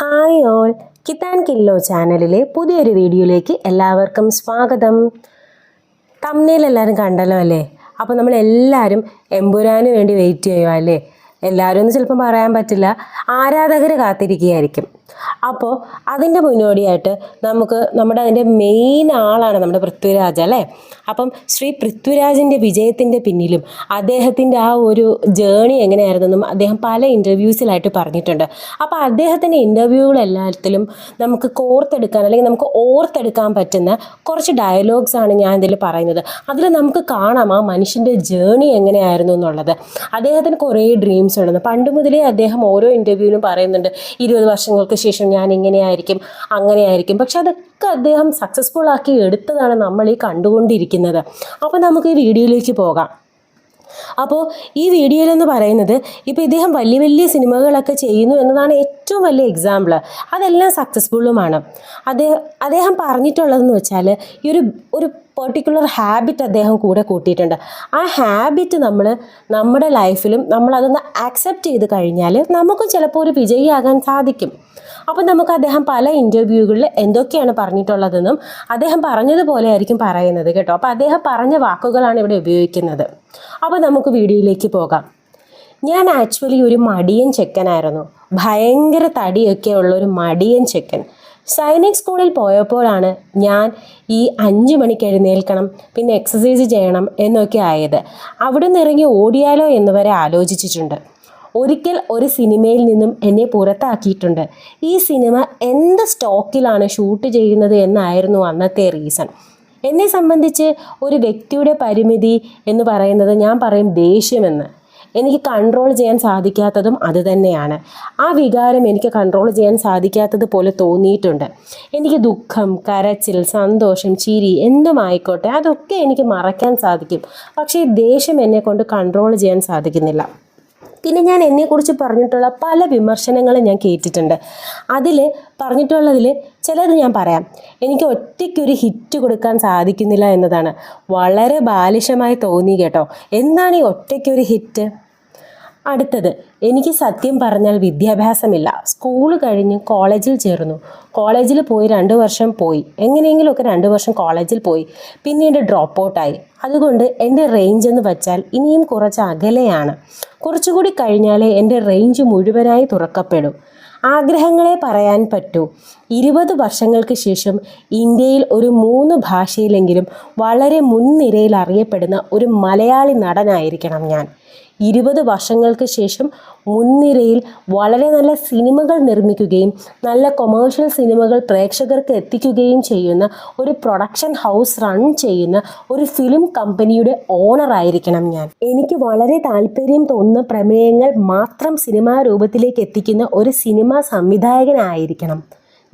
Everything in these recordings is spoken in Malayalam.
ഹായ് ഓൾ കിത്താൻ കില്ലോ ചാനലിലെ പുതിയൊരു വീഡിയോയിലേക്ക് എല്ലാവർക്കും സ്വാഗതം. തമ്മിൽ എല്ലാവരും കണ്ടല്ലോ അല്ലേ? അപ്പോൾ നമ്മൾ എല്ലാവരും എമ്പുരാന് വേണ്ടി വെയിറ്റ് ചെയ്യുക അല്ലേ? എല്ലാവരും ഒന്നും ചിലപ്പം പറയാൻ പറ്റില്ല. ആരാധകർ കാത്തിരിക്കുകയായിരിക്കും. അപ്പോൾ അതിന്റെ മുന്നോടിയായിട്ട് നമുക്ക് നമ്മുടെ അതിന്റെ മെയിൻ ആളാണ് നമ്മുടെ പൃഥ്വിരാജ് അല്ലേ? അപ്പം ശ്രീ പൃഥ്വിരാജിന്റെ വിജയത്തിന്റെ പിന്നിലും അദ്ദേഹത്തിന്റെ ആ ഒരു ജേണി എങ്ങനെയായിരുന്നെന്നും അദ്ദേഹം പല ഇന്റർവ്യൂസിലായിട്ട് പറഞ്ഞിട്ടുണ്ട്. അപ്പോൾ അദ്ദേഹത്തിന്റെ ഇന്റർവ്യൂകളെല്ലാത്തിലും നമുക്ക് കോർത്തെടുക്കാൻ അല്ലെങ്കിൽ നമുക്ക് ഓർത്തെടുക്കാൻ പറ്റുന്ന കുറച്ച് ഡയലോഗ്സ് ആണ് ഞാൻ ഇതിൽ പറയുന്നത്. അതിൽ നമുക്ക് കാണാം ആ മനുഷ്യന്റെ ജേണി എങ്ങനെയായിരുന്നു എന്നുള്ളത്. അദ്ദേഹത്തിന് കുറേ ഡ്രീംസ് ഉണ്ടെന്ന്. പണ്ട് മുതലേ അദ്ദേഹം ഓരോ ഇന്റർവ്യൂവിലും പറയുന്നുണ്ട് ഇരുപത് വർഷങ്ങൾക്ക് ശേഷം ഞാൻ ഇങ്ങനെയായിരിക്കും അങ്ങനെയായിരിക്കും. പക്ഷെ അതൊക്കെ അദ്ദേഹം സക്സസ്ഫുൾ ആക്കി എടുത്തതാണ് നമ്മൾ ഈ കണ്ടുകൊണ്ടിരിക്കുന്നത്. അപ്പോൾ നമുക്ക് ഈ വീഡിയോയിലേക്ക് പോകാം. അപ്പോൾ ഈ വീഡിയോയിലെന്ന് പറയുന്നത് ഇപ്പോൾ ഇദ്ദേഹം വലിയ വലിയ സിനിമകളൊക്കെ ചെയ്യുന്നു എന്നതാണ് ഏറ്റവും വലിയ എക്സാമ്പിൾ അതെല്ലാം സക്സസ്ഫുള്ളുമാണ് അദ്ദേഹം അദ്ദേഹം പറഞ്ഞിട്ടുള്ളതെന്ന് വെച്ചാൽ ഈ ഒരു ഒരു പെർട്ടിക്കുലർ ഹാബിറ്റ് അദ്ദേഹം കൂടെ കൂട്ടിയിട്ടുണ്ട്. ആ ഹാബിറ്റ് നമ്മൾ നമ്മുടെ ലൈഫിലും നമ്മളതൊന്ന് ആക്സെപ്റ്റ് ചെയ്ത് കഴിഞ്ഞാൽ നമുക്കും ചിലപ്പോൾ ഒരു വിജയിയാകാൻ സാധിക്കും. അപ്പം നമുക്ക് അദ്ദേഹം പല ഇന്റർവ്യൂകളിൽ എന്തൊക്കെയാണ് പറഞ്ഞിട്ടുള്ളതെന്നും അദ്ദേഹം പറഞ്ഞതുപോലെ ആയിരിക്കും പറയുന്നത് കേട്ടോ. അപ്പോൾ അദ്ദേഹം പറഞ്ഞ വാക്കുകളാണ് ഇവിടെ ഉപയോഗിക്കുന്നത്. അപ്പോൾ നമുക്ക് വീഡിയോയിലേക്ക് പോകാം. ഞാൻ ആക്ച്വലി ഒരു മടിയൻ ചെക്കനായിരുന്നു. ഭയങ്കര തടിയൊക്കെ ഉള്ള ഒരു മടിയൻ ചെക്കൻ. സൈനിക് സ്കൂളിൽ പോയപ്പോഴാണ് ഞാൻ ഈ അഞ്ച് മണിക്ക് എഴുന്നേൽക്കണം പിന്നെ എക്സസൈസ് ചെയ്യണം എന്നൊക്കെ ആയത്. അവിടെ നിന്ന് ഇറങ്ങി ഓടിയാലോ എന്ന് വരെ ആലോചിച്ചിട്ടുണ്ട്. ഒരിക്കൽ ഒരു സിനിമയിൽ നിന്നും എന്നെ പുറത്താക്കിയിട്ടുണ്ട്. ഈ സിനിമ എന്ത് സ്റ്റോക്കിലാണ് ഷൂട്ട് ചെയ്യുന്നത് എന്നായിരുന്നു അന്നത്തെ റീസൺ എന്നെ സംബന്ധിച്ച് ഒരു വ്യക്തിയുടെ പരിമിതി എന്ന് പറയുന്നത് ഞാൻ പറയും ദേഷ്യമെന്ന്. എനിക്ക് കൺട്രോൾ ചെയ്യാൻ സാധിക്കാത്തതും അതുതന്നെയാണ് ആ വികാരം എനിക്ക് കൺട്രോൾ ചെയ്യാൻ സാധിക്കാത്തത് പോലെ തോന്നിയിട്ടുണ്ട്. എനിക്ക് ദുഃഖം കരച്ചിൽ സന്തോഷം ചിരി എന്തുമായിക്കോട്ടെ അതൊക്കെ എനിക്ക് മറയ്ക്കാൻ സാധിക്കും. പക്ഷേ ദേഷ്യം എന്നെ കൊണ്ട് കൺട്രോൾ ചെയ്യാൻ സാധിക്കുന്നില്ല. പിന്നെ ഞാൻ എന്നെക്കുറിച്ച് പറഞ്ഞിട്ടുള്ള പല വിമർശനങ്ങളും ഞാൻ കേട്ടിട്ടുണ്ട്. അതിൽ പറഞ്ഞിട്ടുള്ളതിൽ ചിലത് ഞാൻ പറയാം. എനിക്ക് ഒറ്റയ്ക്കൊരു ഹിറ്റ് കൊടുക്കാൻ സാധിക്കുന്നില്ല എന്നതാണ്. വളരെ ബാലിശമായി തോന്നി കേട്ടോ. എന്താണ് ഈ ഒറ്റയ്ക്കൊരു ഹിറ്റ്? അടുത്തത്. എനിക്ക് സത്യം പറഞ്ഞാൽ വിദ്യാഭ്യാസമില്ല. സ്കൂൾ കഴിഞ്ഞ് കോളേജിൽ ചേർന്നു. കോളേജിൽ പോയി രണ്ട് വർഷം പോയി. എങ്ങനെയെങ്കിലുമൊക്കെ രണ്ട് വർഷം കോളേജിൽ പോയി. പിന്നീട് ഡ്രോപ്പ് ഔട്ടായി അതുകൊണ്ട് എന്റെ റേഞ്ച് എന്ന് വച്ചാൽ ഇനിയും കുറച്ച് അകലെയാണ്. കുറച്ചുകൂടി കഴിഞ്ഞാലേ എന്റെ റേഞ്ച് മുഴുവനായി തുറക്കപ്പെടും. ആഗ്രഹങ്ങളെ പറയാൻ പറ്റൂ. ഇരുപത് വർഷങ്ങൾക്ക് ശേഷം ഇന്ത്യയിൽ ഒരു മൂന്ന് ഭാഷയിലെങ്കിലും വളരെ മുൻനിരയിൽ അറിയപ്പെടുന്ന ഒരു മലയാളി നടനായിരിക്കണം ഞാൻ. ഇരുപത് വർഷങ്ങൾക്ക് ശേഷം മുൻനിരയിൽ വളരെ നല്ല സിനിമകൾ നിർമ്മിക്കുകയും നല്ല കൊമേഴ്ഷ്യൽ സിനിമകൾ പ്രേക്ഷകർക്ക് എത്തിക്കുകയും ചെയ്യുന്ന ഒരു പ്രൊഡക്ഷൻ ഹൗസ് റൺ ചെയ്യുന്ന ഒരു ഫിലിം കമ്പനിയുടെ ഓണർ ആയിരിക്കണം ഞാൻ. എനിക്ക് വളരെ താല്പര്യം തോന്നുന്ന പ്രമേയങ്ങൾ മാത്രം സിനിമാ രൂപത്തിലേക്ക് എത്തിക്കുന്ന ഒരു സിനിമാ സംവിധായകനായിരിക്കണം.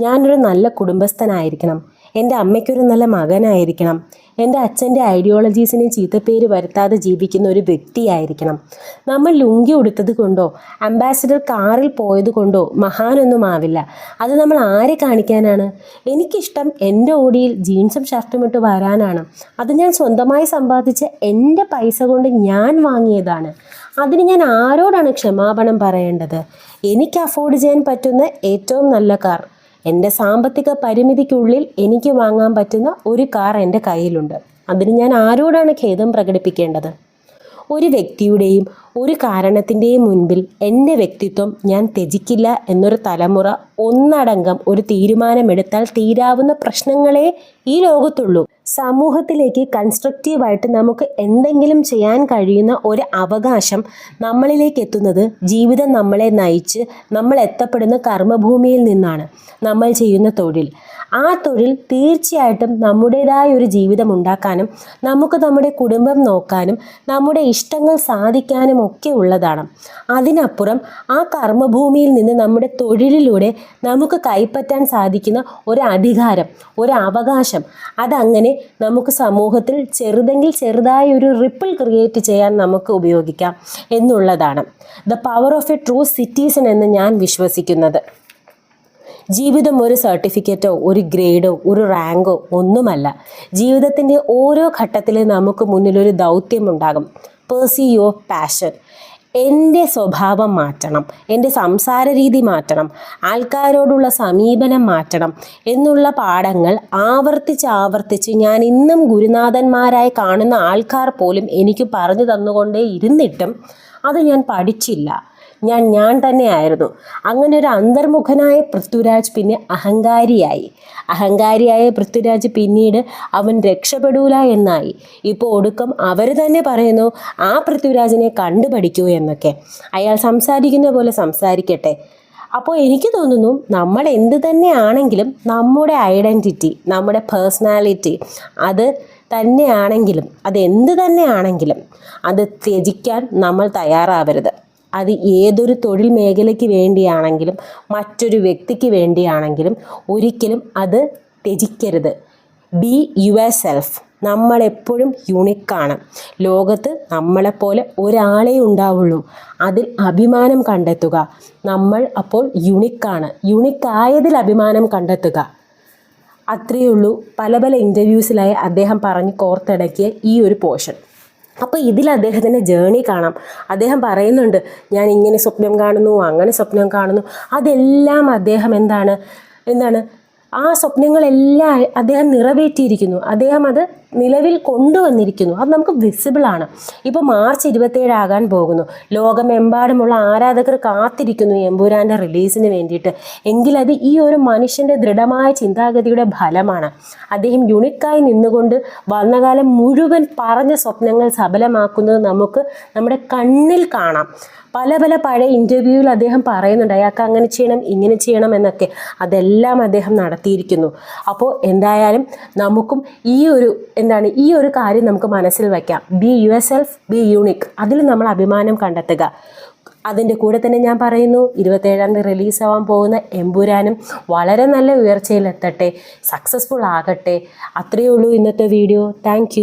ഞാനൊരു നല്ല കുടുംബസ്ഥനായിരിക്കണം. എന്റെ അമ്മയ്ക്കൊരു നല്ല മകനായിരിക്കണം. എന്റെ അച്ഛന്റെ ഐഡിയോളജീസിനെ ചീത്തപ്പേര് വരുത്താതെ ജീവിക്കുന്ന ഒരു വ്യക്തിയായിരിക്കണം. നമ്മൾ ലുങ്കി ഉടുത്തത് കൊണ്ടോ അംബാസിഡർ കാറിൽ പോയത് കൊണ്ടോ മഹാനൊന്നും ആവില്ല. അത് നമ്മൾ ആരെ കാണിക്കാനാണ്? എനിക്കിഷ്ടം എന്റെ ഓടിയിൽ ജീൻസും ഷർട്ടും ഇട്ട് വരാനാണ്. അത് ഞാൻ സ്വന്തമായി സമ്പാദിച്ച എന്റെ പൈസ കൊണ്ട് ഞാൻ വാങ്ങിയതാണ്. അതിന് ഞാൻ ആരോടാണ് ക്ഷമാപണം പറയേണ്ടത്? എനിക്ക് അഫോർഡ് ചെയ്യാൻ പറ്റുന്ന ഏറ്റവും നല്ല കാർ. എന്റെ സാമ്പത്തിക പരിമിതിക്കുള്ളിൽ എനിക്ക് വാങ്ങാൻ പറ്റുന്ന ഒരു കാർ എന്റെ കയ്യിലുണ്ട്. അതിന് ഞാൻ ആരോടാണ് ഖേദം പ്രകടിപ്പിക്കേണ്ടത്? ഒരു വ്യക്തിയുടെയും ഒരു കാരണത്തിന്റെയും മുൻപിൽ എന്റെ വ്യക്തിത്വം ഞാൻ ത്യജിക്കില്ല എന്നൊരു തലമുറ ഒന്നടങ്കം ഒരു തീരുമാനമെടുത്താൽ തീരാവുന്ന പ്രശ്നങ്ങളെ ഈ ലോകത്തുള്ളൂ. സമൂഹത്തിലേക്ക് കൺസ്ട്രക്റ്റീവായിട്ട് നമുക്ക് എന്തെങ്കിലും ചെയ്യാൻ കഴിയുന്ന ഒരു അവകാശം നമ്മളിലേക്ക് എത്തുന്നത് ജീവിതം നമ്മളെ നയിച്ച് നമ്മൾ എത്തപ്പെടുന്ന കർമ്മഭൂമിയിൽ നിന്നാണ് നമ്മൾ ചെയ്യുന്ന തൊഴിൽ. ആ തൊഴിൽ തീർച്ചയായിട്ടും നമ്മുടേതായ ഒരു ജീവിതം ഉണ്ടാക്കാനും നമുക്ക് നമ്മുടെ കുടുംബം നോക്കാനും നമ്മുടെ ഇഷ്ടങ്ങൾ സാധിക്കാനും ഒക്കെ ഉള്ളതാണ്. അതിനപ്പുറം ആ കർമ്മഭൂമിയിൽ നിന്ന് നമ്മുടെ തൊഴിലിലൂടെ നമുക്ക് കൈപ്പറ്റാൻ സാധിക്കുന്ന ഒരു അധികാരം ഒരു അവകാശം അതങ്ങനെ നമുക്ക് സമൂഹത്തിൽ ചെറുതെങ്കിൽ ചെറുതായ ഒരു റിപ്പിൾ ക്രിയേറ്റ് ചെയ്യാൻ നമുക്ക് ഉപയോഗിക്കാം എന്നുള്ളതാണ്. The power of a true citizen എന്ന് ഞാൻ വിശ്വസിക്കുന്നത്. ജീവിതം ഒരു സർട്ടിഫിക്കറ്റോ ഒരു ഗ്രേഡോ ഒരു റാങ്കോ ഒന്നുമല്ല. ജീവിതത്തിന്റെ ഓരോ ഘട്ടത്തിലും നമുക്ക് മുന്നിൽ ഒരു ദൗത്യമുണ്ടാകും. പേഴ്സി യുവർ പാഷൻ എന്റെ സ്വഭാവം മാറ്റണം. എന്റെ സംസാര രീതി മാറ്റണം. ആൾക്കാരോടുള്ള സമീപനം മാറ്റണം എന്നുള്ള പാഠങ്ങൾ ആവർത്തിച്ച് ആവർത്തിച്ച് ഞാൻ ഇന്നും ഗുരുനാഥന്മാരായി കാണുന്ന ആൾക്കാർ പോലും എനിക്ക് പറഞ്ഞു തന്നുകൊണ്ടേ ഇരുന്നിട്ടും അത് ഞാൻ പഠിച്ചില്ല. ഞാൻ ഞാൻ തന്നെയായിരുന്നു. അങ്ങനെ ഒരു അന്തർമുഖനായ പൃഥ്വിരാജ് പിന്നെ അഹങ്കാരിയായി. അഹങ്കാരിയായ പൃഥ്വിരാജ് പിന്നീട് അവൻ രക്ഷപ്പെടൂല എന്നായി. ഇപ്പോൾ ഒടുക്കം അവർ തന്നെ പറയുന്നു ആ പൃഥ്വിരാജിനെ കണ്ടുപഠിക്കൂ എന്നൊക്കെ. അയാൾ സംസാരിക്കുന്ന പോലെ സംസാരിക്കട്ടെ. അപ്പോൾ എനിക്ക് തോന്നുന്നു നമ്മൾ എന്ത് തന്നെയാണെങ്കിലും നമ്മുടെ ഐഡന്റിറ്റി നമ്മുടെ പേഴ്സണാലിറ്റി അത് തന്നെയാണെങ്കിലും അത് എന്ത് തന്നെയാണെങ്കിലും അത് ത്യജിക്കാൻ നമ്മൾ തയ്യാറാവരുത്. അത് ഏതൊരു തൊഴിൽ മേഖലയ്ക്ക് വേണ്ടിയാണെങ്കിലും മറ്റൊരു വ്യക്തിക്ക് വേണ്ടിയാണെങ്കിലും ഒരിക്കലും അത് ത്യജിക്കരുത്. ബി യു യുവർ സെൽഫ് നമ്മളെപ്പോഴും യുണിക്കാണ് ലോകത്ത് നമ്മളെപ്പോലെ ഒരാളെ ഉണ്ടാവുള്ളൂ. അതിൽ അഭിമാനം കണ്ടെത്തുക. നമ്മൾ അപ്പോൾ യുണിക്കാണ് യുണിക്കായതിൽ അഭിമാനം കണ്ടെത്തുക. അത്രയേ ഉള്ളൂ. പല പല ഇന്റർവ്യൂസിലായി അദ്ദേഹം പറഞ്ഞ് കോർത്തിടക്കിയ ഈ ഒരു പോർഷൻ അപ്പോൾ ഇതിൽ അദ്ദേഹത്തിന്റെ ജേണി കാണാം. അദ്ദേഹം പറയുന്നുണ്ട് ഞാൻ ഇങ്ങനെ സ്വപ്നം കാണുന്നു അങ്ങനെ സ്വപ്നം കാണുന്നു. അതെല്ലാം അദ്ദേഹം എന്താണ്? എന്താണ്? ആ സ്വപ്നങ്ങളെല്ലാം അദ്ദേഹം നിറവേറ്റിയിരിക്കുന്നു. അദ്ദേഹം അത് നിലവിൽ കൊണ്ടുവന്നിരിക്കുന്നു. അത് നമുക്ക് വിസിബിൾ ആണ്. ഇപ്പോൾ മാർച്ച് ഇരുപത്തേഴ് ആകാൻ പോകുന്നു. ലോകമെമ്പാടുമുള്ള ആരാധകർ കാത്തിരിക്കുന്നു എമ്പുരാന്റെ റിലീസിന് വേണ്ടിയിട്ട്. എങ്കിലത് ഈ ഒരു മനുഷ്യന്റെ ദൃഢമായ ചിന്താഗതിയുടെ ഫലമാണ്. അദ്ദേഹം യുണിക്കായി നിന്നുകൊണ്ട് വന്നകാലം മുഴുവൻ പറഞ്ഞ സ്വപ്നങ്ങൾ സഫലമാക്കുന്നത് നമുക്ക് നമ്മുടെ കണ്ണിൽ കാണാം. പല പല പഴയ ഇന്റർവ്യൂവിൽ അദ്ദേഹം പറയുന്നുണ്ട്. അയാൾക്ക് അങ്ങനെ ചെയ്യണം ഇങ്ങനെ ചെയ്യണം എന്നൊക്കെ. അതെല്ലാം അദ്ദേഹം നടത്തിയിരിക്കുന്നു. അപ്പോൾ എന്തായാലും നമുക്കും ഈ ഒരു എന്താണ് ഈ ഒരു കാര്യം നമുക്ക് മനസ്സിൽ വയ്ക്കാം. Be yourself be unique അതിൽ നമ്മൾ അഭിമാനം കണ്ടെത്തുക. അതിന്റെ കൂടെ തന്നെ ഞാൻ പറയുന്നു ഇരുപത്തേഴാം തീയതി റിലീസാവാൻ പോകുന്ന എമ്പുരാനും വളരെ നല്ല ഉയർച്ചയിലെത്തട്ടെ സക്സസ്ഫുൾ ആകട്ടെ. അത്രയേ ഉള്ളൂ ഇന്നത്തെ വീഡിയോ താങ്ക്